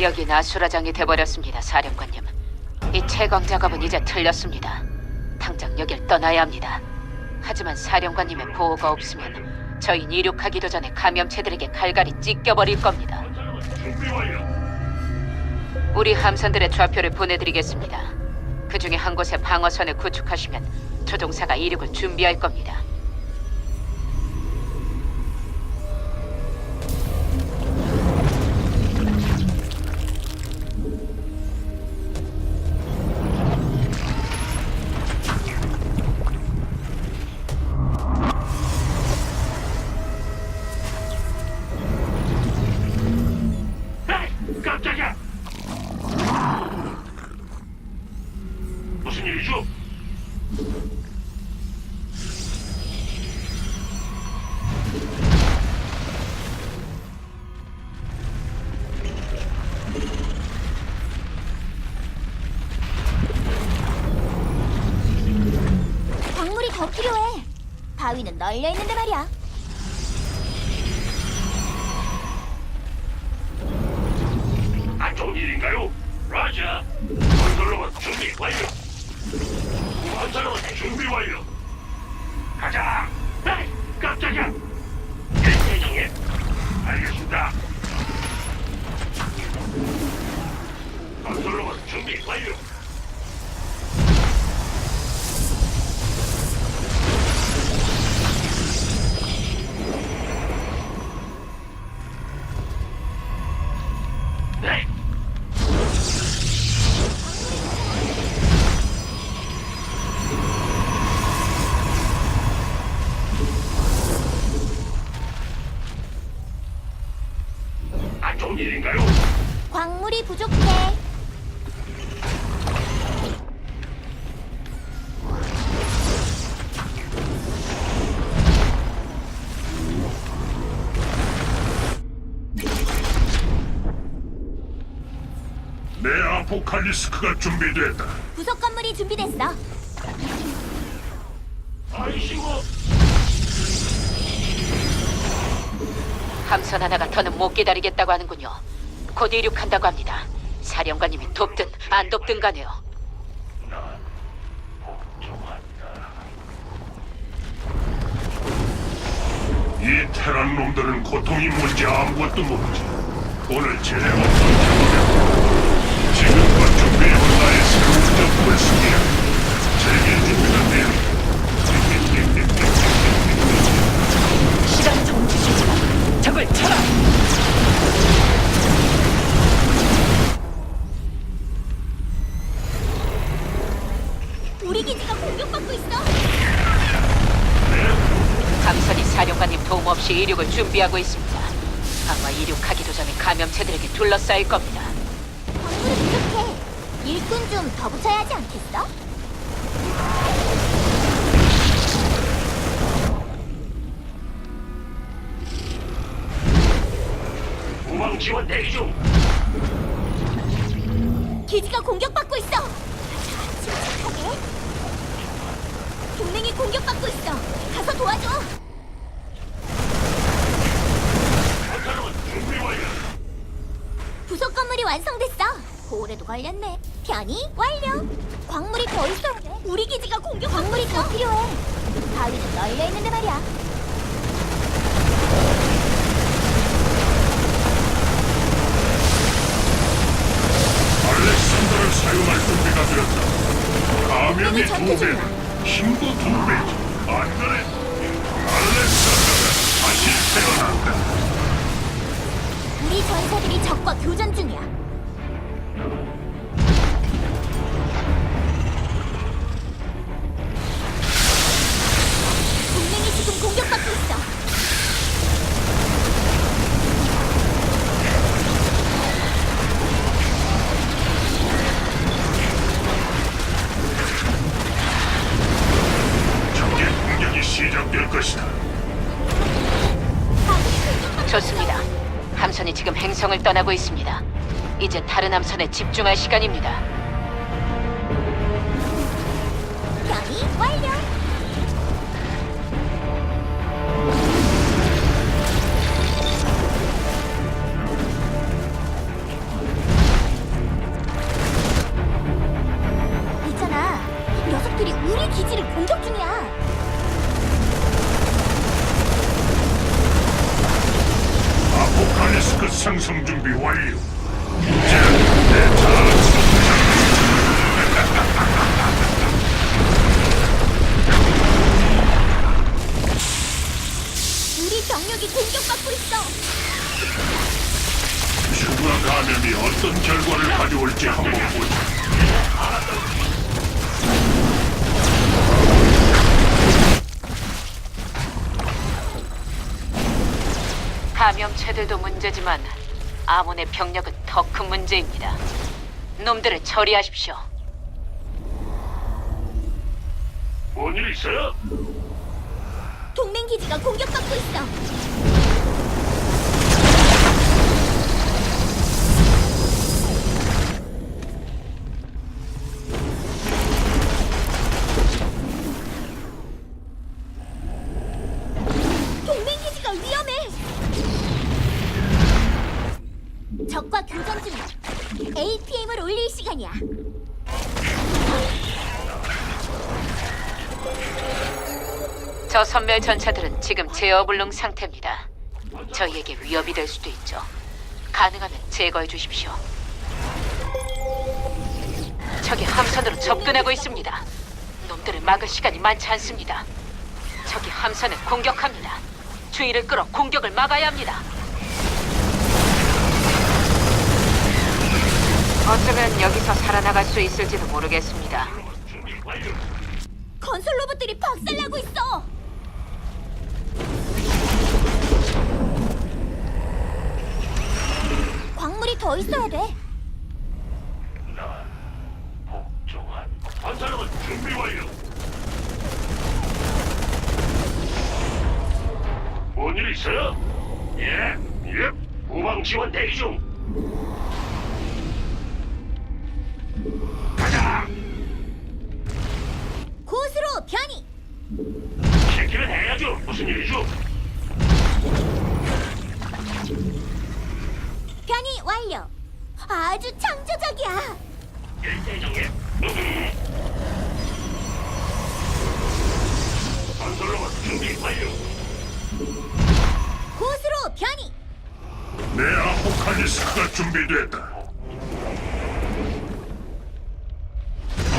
여긴 아수라장이 돼버렸습니다, 사령관님. 이 채광 작업은 이제 틀렸습니다. 당장 여길 떠나야 합니다. 하지만 사령관님의 보호가 없으면 저희 이륙하기도 전에 감염체들에게 갈갈이 찢겨버릴 겁니다. 우리 함선들의 좌표를 보내드리겠습니다. 그 중에 한 곳에 방어선을 구축하시면 조종사가 이륙을 준비할 겁니다. 바위는 널려 있는데 말이야. 안 좋은 일인가요? 라자. 건설로봇 준비 완료. 건설로봇 준비 완료. 가자. 에이, 깜짝이야. 예, 대장님. 알겠습니다. 칼리스크가 준비됐다. 부속 건물이 준비됐어. 아이시고 함선 하나가 더는 못 기다리겠다고 하는군요. 곧 이륙한다고 합니다. 사령관님이 돕든 안 돕든 가네요. 이 테란 놈들은 고통이 뭔지 아무것도 모르지. 오늘 제대로 던져보려. 지금 적을 쳐라! 우리 기지가 공격받고 있어. 함선이 사령관님 도움 없이 이륙을 준비하고 있습니다. 아마 이륙하기도 전에 감염체들에게 둘러싸일 겁니다. 일꾼 좀 더 붙여야 하지 않겠어? 우방 지원 대기 중. 기지가 공격받고 있어. 자, 침착하게. 동맹이 공격받고 있어. 가서 도와줘. 건설로봇 준비 완료. 부속 건물이 완성됐어. 오래도 걸렸네. 편이 완료. 광물이 더 있어야 돼. 우리 기지가 공격. 광물이 더 필요해. 바위는 널려 있는데 말이야. 알렉산더를 사용할 준비가 되었다. 감염이 두 전투 배. 힘도 두 배지. 안전해. 알렉산더가 다시 태어난다. 우리 전사들이 적과 교전 중이야. 행성을 떠나고 있습니다. 이제 다른 함선에 집중할 시간입니다. 우리 병력이 공격받고 있어. 추가 감염이 어떤 결과를 가져올지 한번 보자. 감염체들도 문제지만 아몬의 병력은 더 큰 문제입니다. 놈들을 처리하십시오. 뭔일 있어요? 동맹 기지가 공격받고 있어. 선멸 전차들은 지금 제어불능 상태입니다. 저희에게 위협이 될 수도 있죠. 가능하면 제거해 주십시오. 적이 함선으로 접근하고 있습니다. 놈들을 막을 시간이 많지 않습니다. 적이 함선을 공격합니다. 주의를 끌어 공격을 막아야 합니다. 어쩌면 여기서 살아나갈 수 있을지도 모르겠습니다. 건설 로봇들이 박살나고 있어. 광물이 더 있어야 돼. 복종한 건설로봇 준비 완료. 뭔일 있어요? 예, 예. 지원 대기 중. 가자. 고수로 변이. 해야죠. 무슨 일이죠? 변이 완료. 아주 창조적이야. 일대장님. 건설로봇 준비 완료. 고수로 변이. 내 아포칼리스크가 준비됐다.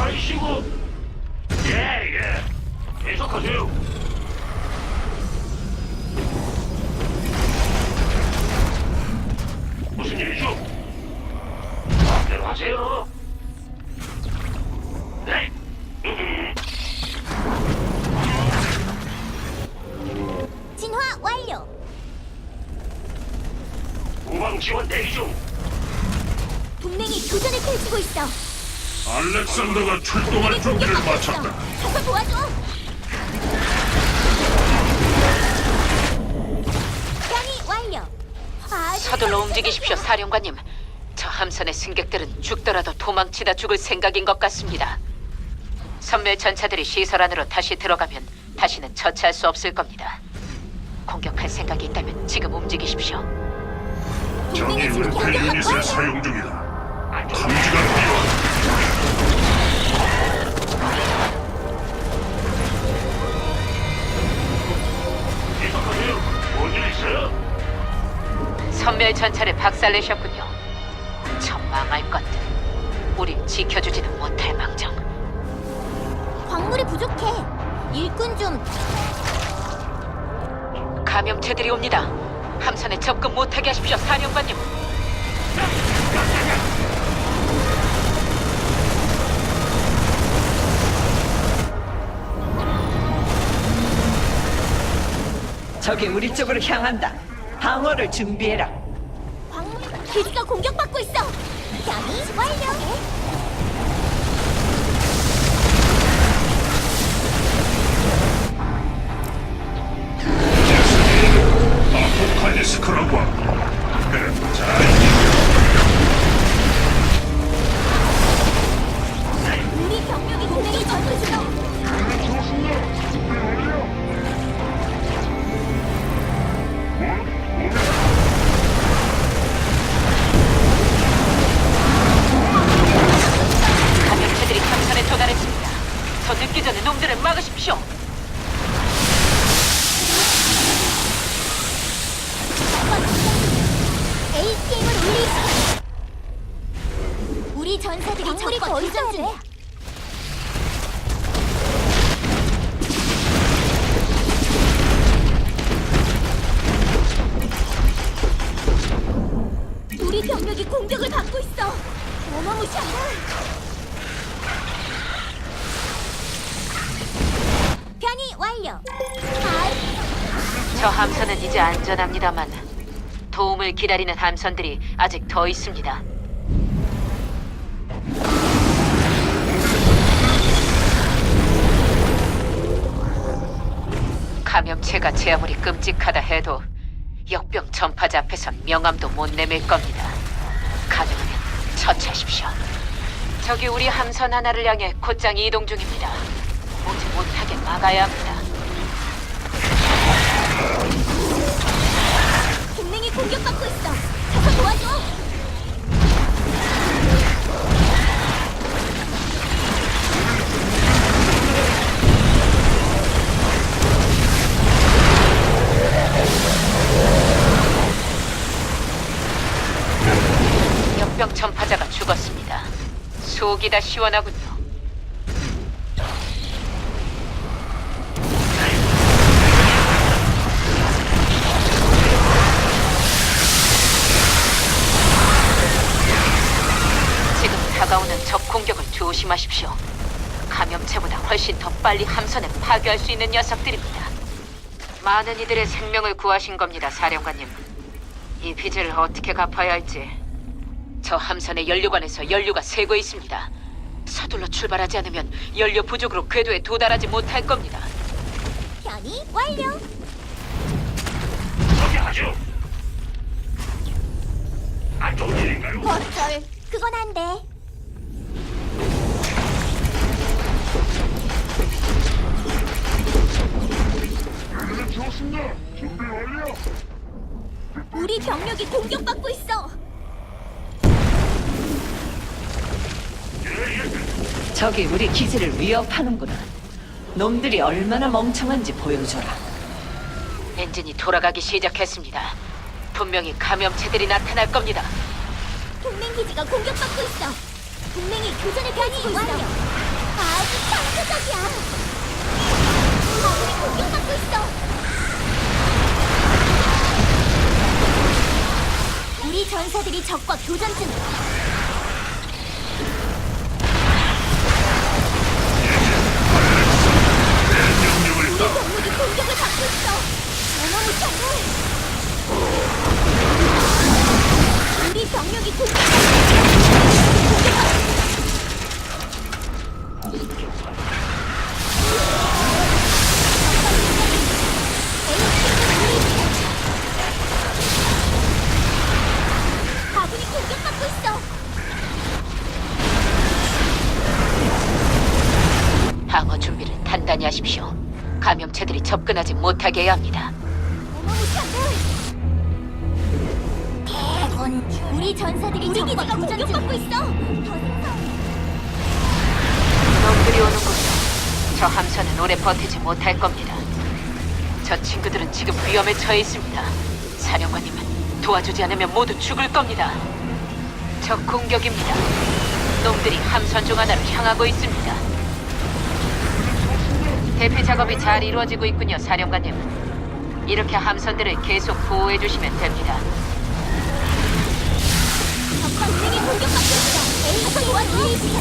아이시고. 예, 예. 계속하세요. 무슨 일이죠? 마음대로 하세요. 네. 진화 완료. 우방 지원 대기 중. 동맹이 교전을 펼치고 있어. 알렉산더가 출동할 준비를 마쳤다. 가서 도와줘. 서둘러 움직이십시오, 사령관님. 저 함선의 승객들은 죽더라도 도망치다 죽을 생각인 것 같습니다. 선멸 전차들이 시설 안으로 다시 들어가면 다시는 처치할 수 없을 겁니다. 공격할 생각이 있다면 지금 움직이십시오. 적이 유닛을 있어. 사용 중이다. 감지가 필요하다. 계속하세요. 뭔일 있어요? 선멸 전차를 박살내셨군요. 저 망할 것들. 우릴 지켜주지는 못할 망정. 광물이 부족해. 일꾼 좀 감염체들이 옵니다. 함선에 접근 못하게 하십시오, 사령관님. 적이 우리 쪽으로 향한다. 방어를 준비해라. 기지가 공격받고 있어. 변이 완료. 전사들이 더 있어야 돼. 우리 병력이 공격을 받고 있어. 어마무시한다. 변이 완료. 잘저 함선은 이제 안전합니다만 도움을 기다리는 함선들이 아직 더 있습니다. 제 아무리 끔찍하다 해도 역병 전파자 앞에선 명함도 못 내밀 겁니다. 가능하면 처치하십시오. 저기 우리 함선 하나를 향해 곧장 이동 중입니다. 오지 못하게 막아야 합니다. 동맹이 공격받고 있어. 가서 도와줘. 속이 다 시원하군요. 지금 다가오는 적 공격을 조심하십시오. 감염체보다 훨씬 더 빨리 함선에 파괴할 수 있는 녀석들입니다. 많은 이들의 생명을 구하신 겁니다, 사령관님. 이 빚을 어떻게 갚아야 할지 저 함선의 연료관에서 연료가 새고 있습니다. 서둘러 출발하지 않으면 연료 부족으로 궤도에 도달하지 못할 겁니다. 변이 완료. 저기 하죠. 안 좋은 일인가요? 어쩔. 그건 안 돼. 네, 좋습니다. 준비 완료. 우리 병력이 공격받고 있어. 적이 우리 기지를 위협하는구나. 놈들이 얼마나 멍청한지 보여줘라. 엔진이 돌아가기 시작했습니다. 분명히 감염체들이 나타날 겁니다. 동맹 기지가 공격받고 있어. 동맹이 교전을 펼치고 있어. 아주 창조적이야. 아군이 공격받고 있어. 우리 전사들이 적과 교전 중 있어. 어마무시한 접근하지 못하게 해야 합니다. 대군. 우리 전사들이 우리 기지가 공격받고 있어. 놈들이 오는군요. 저 함선은 오래 버티지 못할 겁니다. 저 친구들은 지금 위험에 처해 있습니다. 사령관님, 도와주지 않으면 모두 죽을 겁니다. 적 공격입니다. 놈들이 함선 중 하나를 향하고 있습니다. 대피 작업이 잘 이루어지고 있군요, 사령관님. 이렇게 함선들을 계속 보호해 주시면 됩니다. 공격받고 있어.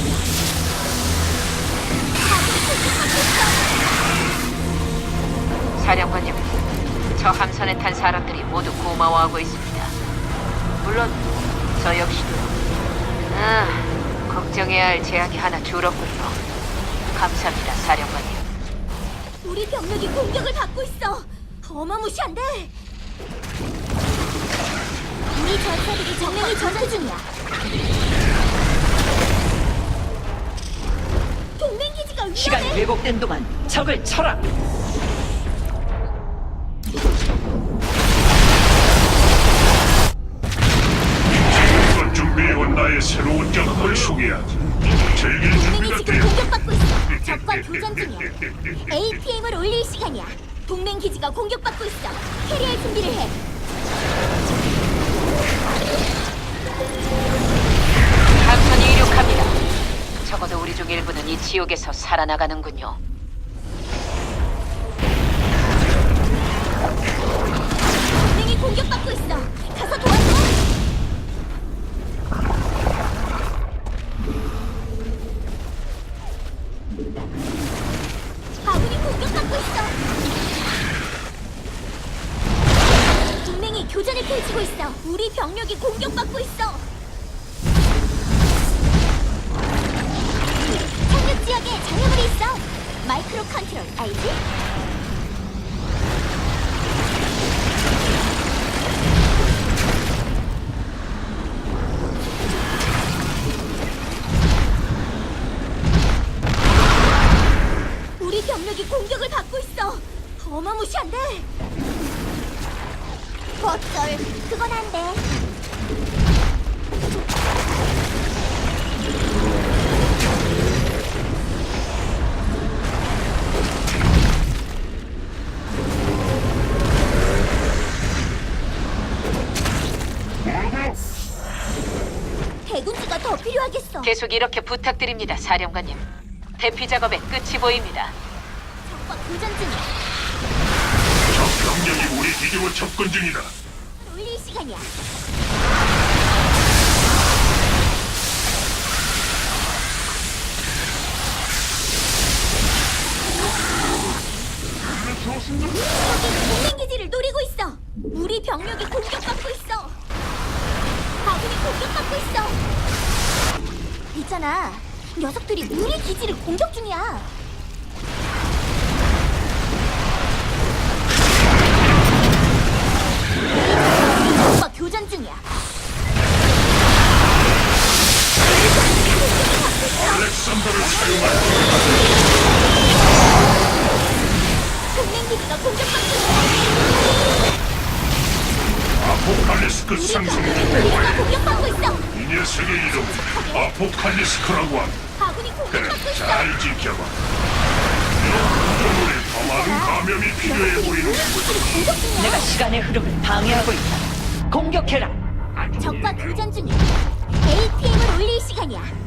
사령관님, 저 함선에 탄 사람들이 모두 고마워하고 있습니다. 물론 저 역시도 아, 걱정해야 할 제약이 하나 줄었군요. 감사합니다, 사령관님. 우리 병력이 공격을 받고 있어. 어마무시한데. 우리 전사들이 정면이 전투 중이야. 동맹 기지가 시간이. 왜곡된 동안 적을 쳐라. 새로운 작품을 소개하지. 즐길 동맹이 준비가 지금 되었. 공격받고 있어. 적과 교전 중이야. APM을 올릴 시간이야. 동맹 기지가 공격받고 있어. 캐리할 준비를 해. 함선이 이륙합니다. 우리 중 일부는 이 지옥에서 살아나가는군요. 동맹이 공격받고 있어. 가서 도와줘. 교전을 펼치고 있어. 우리 병력이 공격받고 있어. 착륙 지역에 장애물이 있어. 마이크로 컨트롤 알지? 그건 안 돼. 대군주가 더 필요하겠어. 계속 이렇게 부탁드립니다, 사령관님. 대피 작업의 끝이 보입니다. 적과 교전 중이야. 적 병력이 우리 기지로 접근 중이다. 올릴 시간이야. 저기 동맹 기지를 노리고 있어. 우리 병력이 공격받고 있어. 아군이 공격받고 있어. 있잖아. 녀석들이 우리 기지를 공격 중이야. 동맹 기지가 공격받고 있어. 아포칼리스크 상승 우리가 중대 공격받고 있어. 이 녀석의 이름은 아포칼리스크라고 한다. 아군이 그래, 공격받고 있어. 잘 지켜봐. 건물에 더 많은 감염이 필요해 보이는 녀석들이 공격 중이야. 내가 시간의 흐름을 방해하고 있다. 공격해라. 적과 교전 중이야. APM을 올릴 시간이야.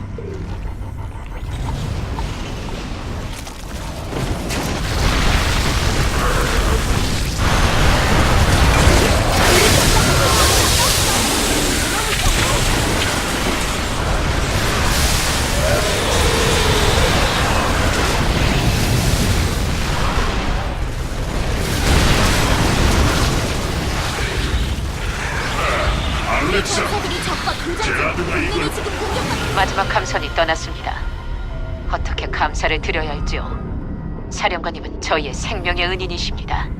감사를 드려야 할지요? 사령관님은 저희의 생명의 은인이십니다.